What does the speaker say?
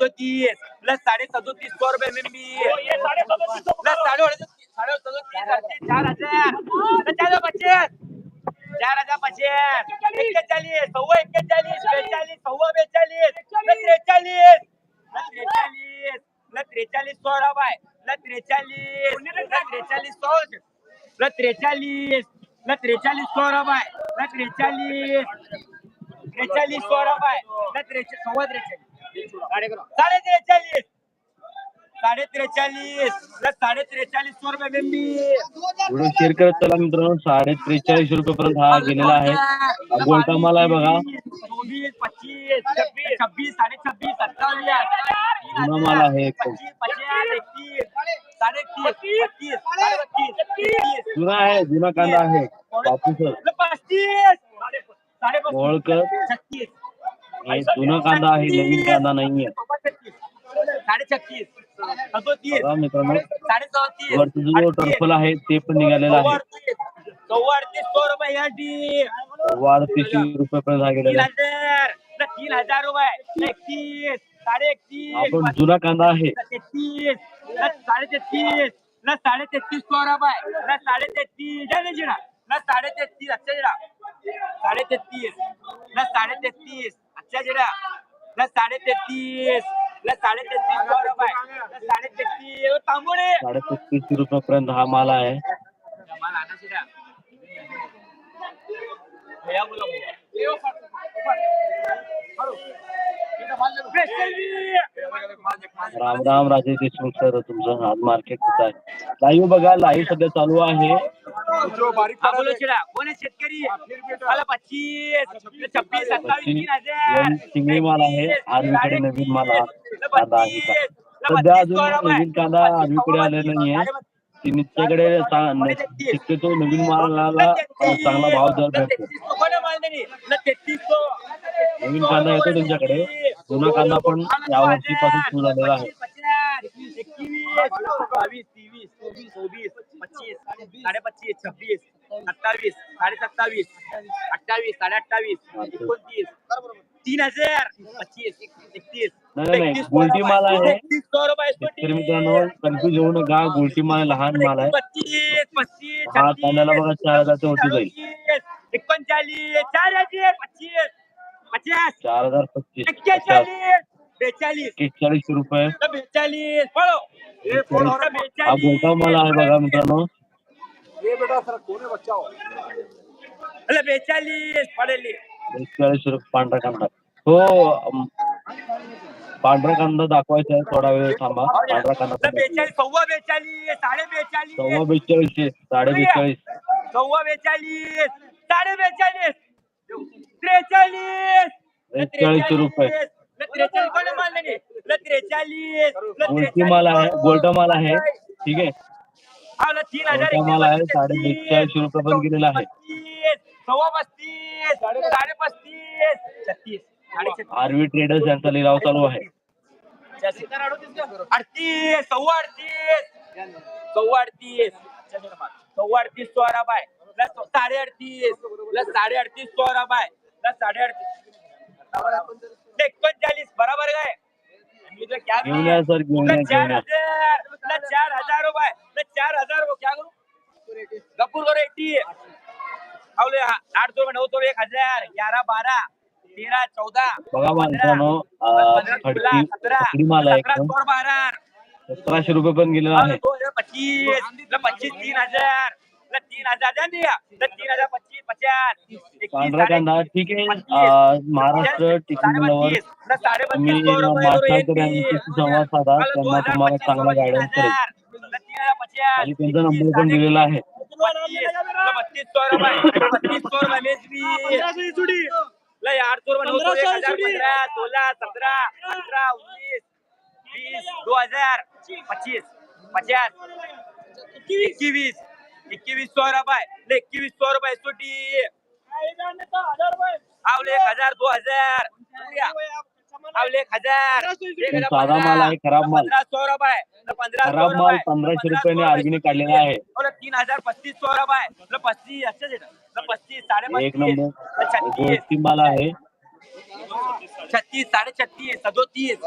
सदोतीस. प्लस साडे सदोतीस सौ रुपये में भी. प्लस सदोतीस अडतीस चार हजार. चार हजार पच्चीस चार हजार पच्चीस एक्केचाळीस सव्वा एक्केचाळीस सव्वा बेचाळीस त्रेचाळीस. त्रेचाळीस त्रेचाळीस सोळा बाय. प्लस त्रेचाळीस प्लस त्रेचाळीस सौ. प्लस त्रेचाळीस प्लस त्रेचाळीस सोळा बाय. प्लस त्रेचाळीस त्रेचाळीस सोळा बाय. प्लस त्रेचाळीस सव्वा त्रेचाळीस. साडे त्रेचाळीस साडे त्रेचाळीस साडे त्रेचाळीस रुपये व्हिडिओ शेअर करत चला मित्रांनो साडे त्रेचाळीस रुपये पर्यंत हा गेलेला आहे. हा गोल्टा माल आहे बघा. चोवीस पच्चीस छब्बीस छब्बीस साडे छब्बीस सत्तावीस जुना माल आहे जुना आहे जुना कांदा आहे. बापू सर. पस्तीस. मोहोळकर छत्तीस. हे जुना कांदा आहे नवीन कांदा नाहीये मित्रांनो जो टर्फल आहे ते पण निघालेला आहे। रुपये पर्यंत हा तीन गेलेला हज़ार। न तीन हज़ार रुपये। एकतीस। साडे एकतीस। आपण जुना कांदा आहे। तेहतीस। साडे तेहतीस। न साडे तेहतीस सौ रुपये। न साडे तेहतीस। जिडा न। साडे तेहतीस। अच्छा जिडा साडे तेहतीस। न साडे तेहतीस। अच्छा जिडा न साडे तेहतीस न साडे तेहतीस सौ रुपये न साडे तेहतीस तांबोडे साडे पस्तीस रुपये पर्यंत हा माल आहे. माल आना सीधा भैया बोलो राम राम राजेश देशमुख सर तुमचं आज मार्केट कसं आहे? लाईव्ह बघा लाईव्ह सध्या चालू आहे. आहे शेतकरी? मला आहे. आर्वीकडे नवीन माल कांदा आहे का? सध्या अजून नवीन कांदा आर्वीकडे आलेला नाहीये. तिच्याकडे शक्यतो नवीन मालाला चांगला भाव दर भेटतो. नवीन कांदा येतो त्यांच्याकडे जुना कांदा पण या वर्षीपासून सुरू झालेला आहे. बावीस तेवीस चोवीस चोवीस पच्चीस साडे पच्चीस छब्बीस सत्तावीस साडे सत्तावीस अठ्ठावीस साडे अठ्ठावीस एकोणतीस तीन हज़ार पच्चीस एकतीस नाही, नाही, नाही. गोल्टी माल आहे. शेतकरी मित्रांनो कन्फ्युज होऊ नका. गोलटी माल लहान माल आहे. पच्चीस पस्तीस हा कांद्याला बघा चार हजारच्या जाईल. जाईल एकोणचाळीस चार हज़ार पच्चीस पचास चार हजार पस्तीस पचास एक्केचाळीस बेचाळीस. एक्केचाळीस रुपये. बेचाळीस पळो. हे पळो रे, हा गोल्टा माल आहे बघा मित्रांनो. अरे बेचाळीस पडेली बेचाळीस रुपये पांढरा कांदा. हो अम, पांढरा कांदा दाखवायचा आहे थोडा वेळ थांबा. पांढरा कांदा. बेचाळीस सव्वा बेचाळीस साडे बेचाळीस. सव्वा बेचाळीसशे साडे बेचाळीस. सव्वा बेचाळीस साडे बेचाळीस. त्रेचाळीस. त्रेचाळीस. रुपये. त्रेचाळीस माल आहे गोल्टा माल आहे. ठीक आहे. तीन हजार माल आहे साडे बेचाळीस रुपये पण गेलेला आहे. सव्वा पस्तीस. साडे पस्तीस. छत्तीस. आरवी ट्रेडर्स यांचा लिलाव चालू आहे. अडतीस. सव्वा अडतीस. सव्वा अडतीस. सव्वा अडतीस सोळा बाय. साडे अडतीस. साडे अडतीस सोळा बाय. साडे अडतीस. एकोणचाळीस बरोबर काय? मी तो क्या घेऊन या सर घेऊन या चार घेऊन या. हजार प्लस चार हजार रुपये चार हजार रुपये क्या करू? गप्पूर करो एटी आवले आठ सौ नऊ सौ एक हजार ग्यारह बारह तेरह चौदह बघा माणसानो खडकी माल एकदम. सतरा बारा सतराशे रुपये पण गेलेला आहे. पच्चीस. पच्चीस तीन हजार. तीन हजार द्या तीन हजार पच्चीस पचास. पांढरा कांदा ठीक आहे. महाराष्ट्र तुम्ही संवाद साधा. त्यांना तुम्हाला पच्चीस चांगला गायडन्स करेल. आणि त्यांचा नंबर पण दिलेला आहे. बत्तीस, ल बत्तीस सौ रुपये. बत्तीस सौ रुपये मेजबी ल आठ सौ रुपये नऊ सौ एक हजार पंधरा सोळा सतरा अठरा उन्नीस बीस दो हजार. पच्चीस पचास एकवीस एकवीस सौ रुपये. ले एकवीस सौ रुपये सुटी. आवले एक हजार दो हजार. आवले एक हजार. साधा माल आहे, खराब माल. पंधरा सौ रुपये. खराब माल. पंधराशे पंधरा रुपयाने आर्गीने काढलेला आहे. तीन हजार पस्तीस सौ रुपये. पस्तीस पस्तीस साडे एक पस्तीस नंबर माल आहे. छत्तीस साडे छत्तीस सदोतीस